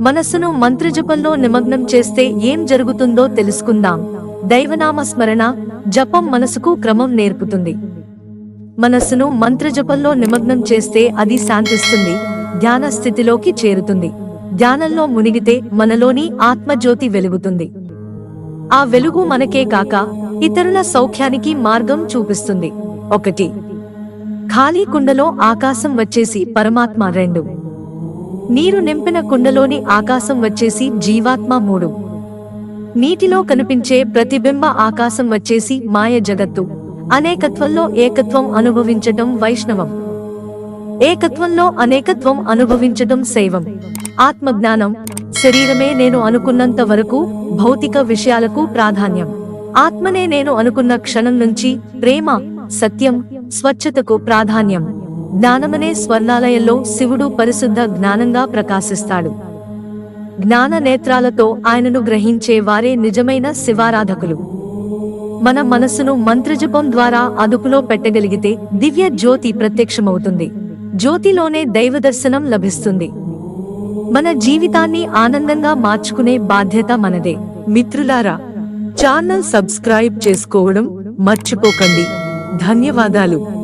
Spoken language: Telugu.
మనస్సును మంత్రజపంలో నిమగ్నం చేస్తే ఏం జరుగుతుందో తెలుసుకుందాం. దైవనామ స్మరణ జపం మనసుకు క్రమం నేర్పుతుంది. మనస్సును మంత్రజపంలో నిమగ్నం చేస్తే అది శాంతిస్తుంది ధ్యాన స్థితిలోకి చేరుతుంది. ధ్యానంలో మునిగితే మనలోని ఆత్మజ్యోతి వెలుగుతుంది. ఆ వెలుగు మనకే కాక ఇతరుల సౌఖ్యానికి మార్గం చూపిస్తుంది. ఒకటి. ఖాళీ కుండలో ఆకాశం వచ్చేసి పరమాత్మ రెండు. నీరు నింపిన కుండలోని ఆకాశం వచ్చేసి జీవాత్మ మూడు. నీటిలో కనిపించే ప్రతిబింబ ఆకాశం వచ్చేసి మాయ జగత్తు. అనేకత్వంలో ఏకత్వం అనుభవించటం వైష్ణవం. ఏకత్వంలో అనేకత్వం అనుభవించటం శైవం. ఆత్మజ్ఞానం శరీరమే నేను అనుకున్నంత వరకు భౌతిక విషయాలకు ప్రాధాన్యం. ఆత్మనే నేను అనుకున్న క్షణం నుంచి ప్రేమ సత్యం స్వచ్ఛతకు ప్రాధాన్యం. జ్ఞానమనే స్వర్ణాలయంలో శివుడు పరిశుద్ధ జ్ఞానంగా ప్రకాశిస్తాడు. జ్ఞాన నేత్రాలతో ఆయనను గ్రహించే వారే నిజమైన శివారాధకులు. మన మనస్సును మంత్రజపం ద్వారా అదుపులో పెట్టగలిగితే దివ్య జ్యోతి ప్రత్యక్షమవుతుంది. జ్యోతిలోనే దైవ దర్శనం లభిస్తుంది. మన జీవితాన్ని ఆనందంగా మార్చుకునే బాధ్యత మనదే. మిత్రులారా ఛానల్ సబ్స్క్రైబ్ చేసుకోవడం మర్చిపోకండి. ధన్యవాదాలు.